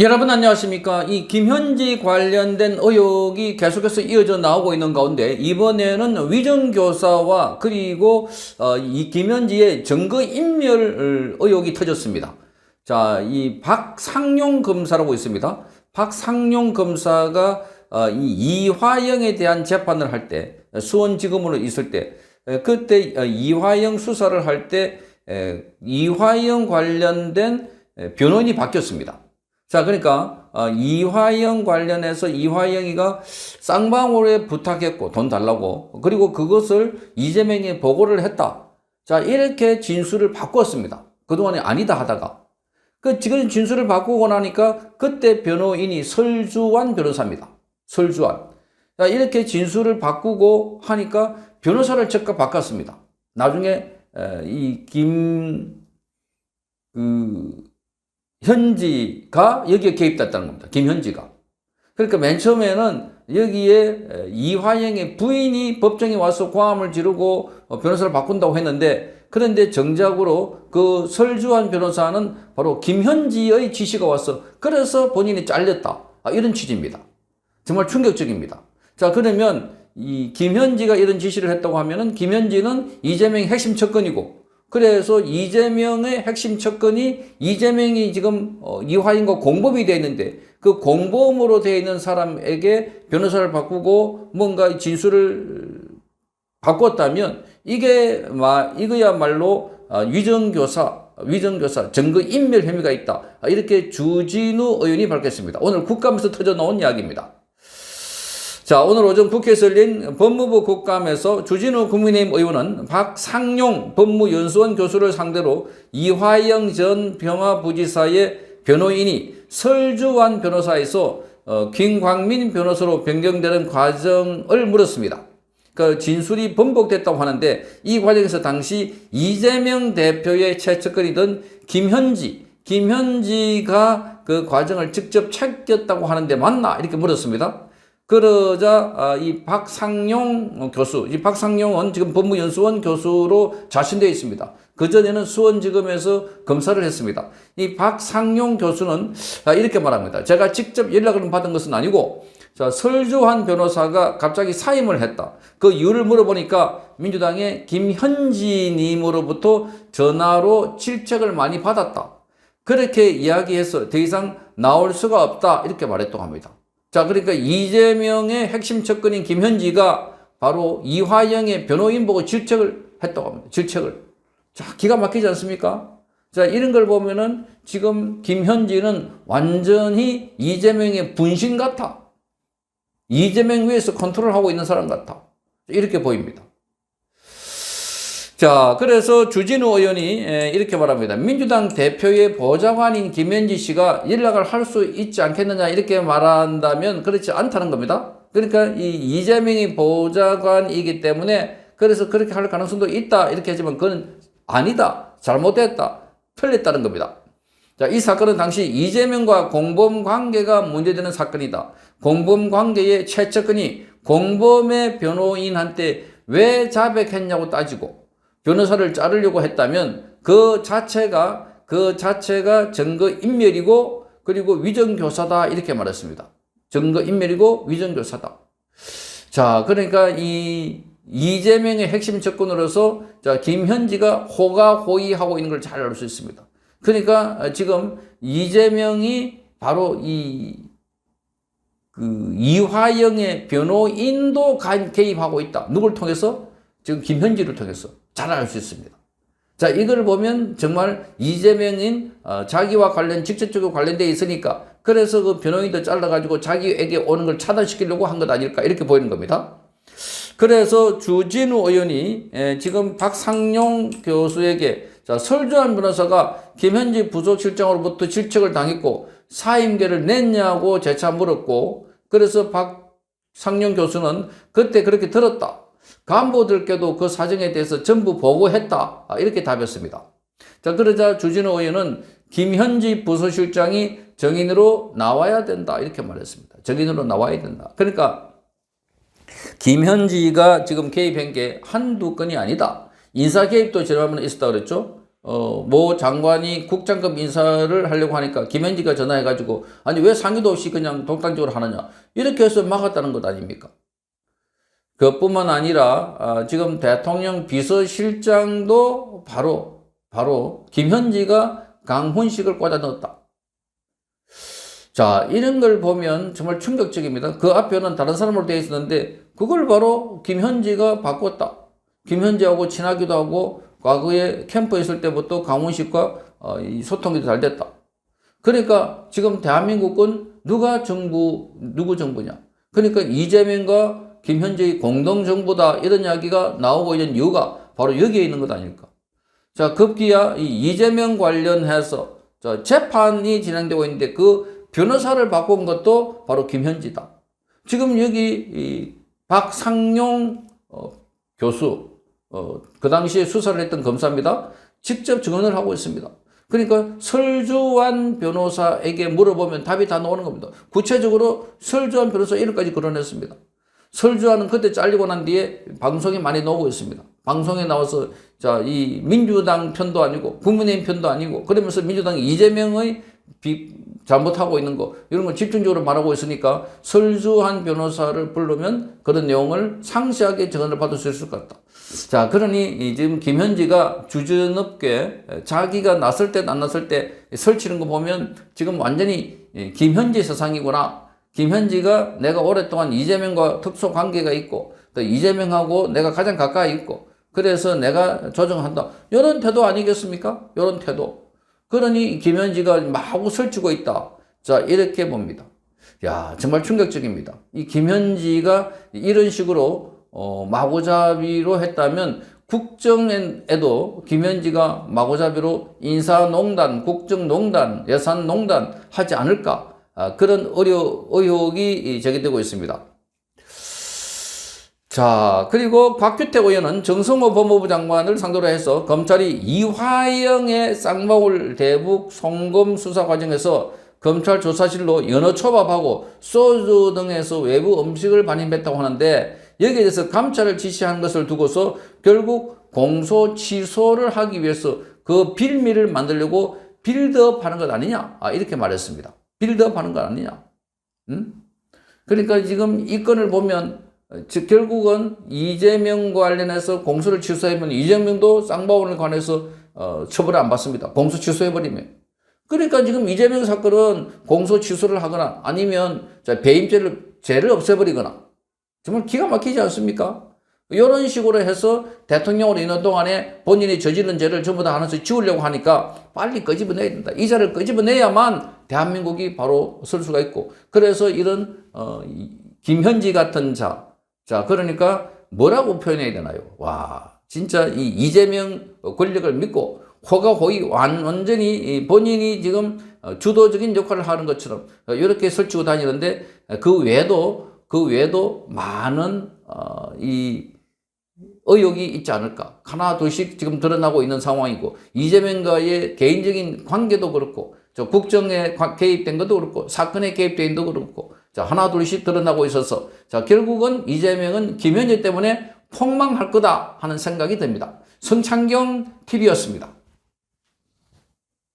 여러분 안녕하십니까? 이 김현지 관련된 의혹이 계속해서 이어져 나오고 있는 가운데 이번에는 위정교사와 그리고 어, 이 김현지의 증거 인멸 의혹이 터졌습니다. 자, 이 박상용 검사라고 있습니다. 박상용 검사가 어, 이 이화영에 대한 재판을 할 때 수원지검으로 있을 때 에, 그때 어, 이화영 수사를 할 때 이화영 관련된 에, 변호인이 바뀌었습니다. 자, 그러니까 어, 이화영 관련해서 이화영이가 쌍방울에 부탁했고 돈 달라고 그리고 그것을 이재명에 보고를 했다. 자, 이렇게 진술을 바꿨습니다. 그동안에 아니다 하다가 그 지금 진술을 바꾸고 나니까 그때 변호인이 설주환 변호사입니다. 설주환. 자, 이렇게 진술을 바꾸고 하니까 변호사를 즉각 바꿨습니다. 나중에 에, 이 김 그 현지가 여기에 개입됐다는 겁니다. 김현지가. 그러니까 맨 처음에는 여기에 이화영의 부인이 법정에 와서 고함을 지르고 어, 변호사를 바꾼다고 했는데 그런데 정작으로 그 설주환 변호사는 바로 김현지의 지시가 왔어. 그래서 본인이 잘렸다. 아, 이런 취지입니다. 정말 충격적입니다. 자, 그러면 이 김현지가 이런 지시를 했다고 하면은 김현지는 이재명의 핵심 척근이고 그래서 이재명의 핵심 척근이 이재명이 지금 어, 이화인과 공범이 되어 있는데 그 공범으로 되어 있는 사람에게 변호사를 바꾸고 뭔가 진술을 바꿨다면 이게 마 이거야말로 아, 위정교사 위정교사 증거 인멸 혐의가 있다 아, 이렇게 주진우 의원이 밝혔습니다. 오늘 국감에서 터져 나온 이야기입니다. 자, 오늘 오전 국회에서 열린 법무부 국감에서 주진우 국민의힘 의원은 박상용 법무연수원 교수를 상대로 이화영 전 병화부지사의 변호인이 설주환 변호사에서 어, 김광민 변호사로 변경되는 과정을 물었습니다. 그 진술이 번복됐다고 하는데 이 과정에서 당시 이재명 대표의 최측근이던 김현지, 김현지가 그 과정을 직접 챙겼다고 하는데 맞나? 이렇게 물었습니다. 그러자 아, 이 박상용 교수, 이 박상용은 지금 법무연수원 교수로 자신되어 있습니다. 그전에는 수원지검에서 검사를 했습니다. 이 박상용 교수는 아, 이렇게 말합니다. 제가 직접 연락을 받은 것은 아니고 자, 설주환 변호사가 갑자기 사임을 했다. 그 이유를 물어보니까 민주당의 김현지님으로부터 전화로 질책을 많이 받았다. 그렇게 이야기해서 더 이상 나올 수가 없다. 이렇게 말했다고 합니다. 자, 그러니까 이재명의 핵심 접근인 김현지가 바로 이화영의 변호인 보고 질책을 했다고 합니다. 질책을. 자, 기가 막히지 않습니까? 자, 이런 걸 보면은 지금 김현지는 완전히 이재명의 분신 같아. 이재명 위에서 컨트롤하고 있는 사람 같아. 이렇게 보입니다. 자, 그래서 주진우 의원이 이렇게 말합니다. 민주당 대표의 보좌관인 김현지 씨가 연락을 할 수 있지 않겠느냐 이렇게 말한다면 그렇지 않다는 겁니다. 그러니까 이 이재명이 보좌관이기 때문에 그래서 그렇게 할 가능성도 있다 이렇게 하지만 그건 아니다. 잘못됐다. 틀렸다는 겁니다. 자, 이 사건은 당시 이재명과 공범 관계가 문제되는 사건이다. 공범 관계의 최측근이 공범의 변호인한테 왜 자백했냐고 따지고 변호사를 자르려고 했다면 그 자체가 그 자체가 증거 인멸이고 그리고 위정 교사다 이렇게 말했습니다. 증거 인멸이고 위정 교사다. 자, 그러니까 이 이재명의 핵심 접근으로서 자, 김현지가 호가호위하고 있는 걸 잘 알 수 있습니다. 그러니까 지금 이재명이 바로 이 그 이화영의 변호인도 개입하고 있다. 누굴 통해서? 지금 김현지를 통해서. 잘알수 있습니다. 자, 이걸 보면 정말 이재명인 어, 자기와 관련 직접적으로 관련되어 있으니까 그래서 그 변호인도 잘라가지고 자기에게 오는 걸 차단시키려고 한 것 아닐까 이렇게 보이는 겁니다. 그래서 주진우 의원이 에, 지금 박상용 교수에게 자, 설주한 변호사가 김현지 부속실장으로부터 질책을 당했고 사임계를 냈냐고 재차 물었고 그래서 박상용 교수는 그때 그렇게 들었다. 간부들께도 그 사정에 대해서 전부 보고했다. 아, 이렇게 답했습니다. 자, 그러자 주진우 의원은 김현지 부서실장이 정인으로 나와야 된다. 이렇게 말했습니다. 정인으로 나와야 된다. 그러니까 김현지가 지금 개입한 게 한두 건이 아니다. 인사 개입도 지난번에 있었다 그랬죠? 어, 모 장관이 국장급 인사를 하려고 하니까 김현지가 전화해가지고 아니 왜 상의도 없이 그냥 독단적으로 하느냐 이렇게 해서 막았다는 것 아닙니까? 그뿐만 아니라 아, 지금 대통령 비서실장도 바로 바로 김현지가 강훈식을 꽂아 넣었다. 자 이런 걸 보면 정말 충격적입니다. 그 앞에는 다른 사람으로 되어 있었는데 그걸 바로 김현지가 바꿨다. 김현지하고 친하기도 하고 과거에 캠프에 있을 때부터 강훈식과 어, 이 소통이 잘 됐다. 그러니까 지금 대한민국은 누가 정부 누구 정부냐? 그러니까 이재명과 김현재의 공동정부다 이런 이야기가 나오고 있는 이유가 바로 여기에 있는 것 아닐까. 자, 급기야 이 이재명 관련해서 자, 재판이 진행되고 있는데 그 변호사를 바꾼 것도 바로 김현지다. 지금 여기 이 박상용 어, 교수, 어, 그 당시에 수사를 했던 검사입니다. 직접 증언을 하고 있습니다. 그러니까 설주환 변호사에게 물어보면 답이 다 나오는 겁니다. 구체적으로 설주환 변호사 이름까지 거론했습니다. 설주환은 그때 잘리고 난 뒤에 방송에 많이 나오고 있습니다. 방송에 나와서 자, 이 민주당 편도 아니고 국민의힘 편도 아니고 그러면서 민주당이 이재명의 비, 잘못하고 있는 거 이런 걸 집중적으로 말하고 있으니까 설주한 변호사를 부르면 그런 내용을 상세하게 증언을 받을 수 있을 것 같다. 자, 그러니 이 지금 김현지가 주전업계 자기가 났을 때 안 났을 때 설치는 거 보면 지금 완전히 김현지 세상이구나. 김현지가 내가 오랫동안 이재명과 특수 관계가 있고 또 이재명하고 내가 가장 가까이 있고 그래서 내가 조정한다. 이런 태도 아니겠습니까? 이런 태도. 그러니 김현지가 마구 설치고 있다. 자, 이렇게 봅니다. 야, 정말 충격적입니다. 이 김현지가 이런 식으로 어, 마구잡이로 했다면 국정에도 김현지가 마구잡이로 인사농단, 국정농단, 예산농단 하지 않을까? 아, 그런 의료, 의혹이 제기되고 있습니다. 자, 그리고 곽규택 의원은 정성호 법무부 장관을 상대로 해서 검찰이 이화영의 쌍방울 대북 송금 수사 과정에서 검찰 조사실로 연어 초밥하고 소주 등에서 외부 음식을 반입했다고 하는데 여기에 대해서 감찰을 지시한 것을 두고서 결국 공소 취소를 하기 위해서 그 빌미를 만들려고 빌드업 하는 것 아니냐? 아, 이렇게 말했습니다. 빌드업 하는 것 아니냐? 음? 그러니까 지금 이 건을 보면 즉 결국은 이재명 관련해서 공소를 취소해면 이재명도 쌍방울에 관해서 어, 처벌을 안 받습니다. 공소 취소해버리면. 그러니까 지금 이재명 사건은 공소 취소를 하거나 아니면 배임죄를 죄를 없애버리거나 정말 기가 막히지 않습니까? 이런 식으로 해서 대통령으로 있는 동안에 본인이 저지른 죄를 전부 다 하나씩 지우려고 하니까 빨리 끄집어내야 된다. 이 자를 끄집어내야만 대한민국이 바로 설 수가 있고 그래서 이런 어, 김현지 같은 자, 자 그러니까 뭐라고 표현해야 되나요? 와 진짜 이 이재명 권력을 믿고 호가 호의 완전히 본인이 지금 어, 주도적인 역할을 하는 것처럼 이렇게 설치고 다니는데 그 외에도 그 외에도 많은 어, 이 의혹이 있지 않을까. 하나, 둘씩 지금 드러나고 있는 상황이고, 이재명과의 개인적인 관계도 그렇고, 저 국정에 개입된 것도 그렇고, 사건에 개입된 것도 그렇고, 자, 하나, 둘씩 드러나고 있어서, 자, 결국은 이재명은 김현재 때문에 폭망할 거다 하는 생각이 듭니다. 성창경 TV였습니다.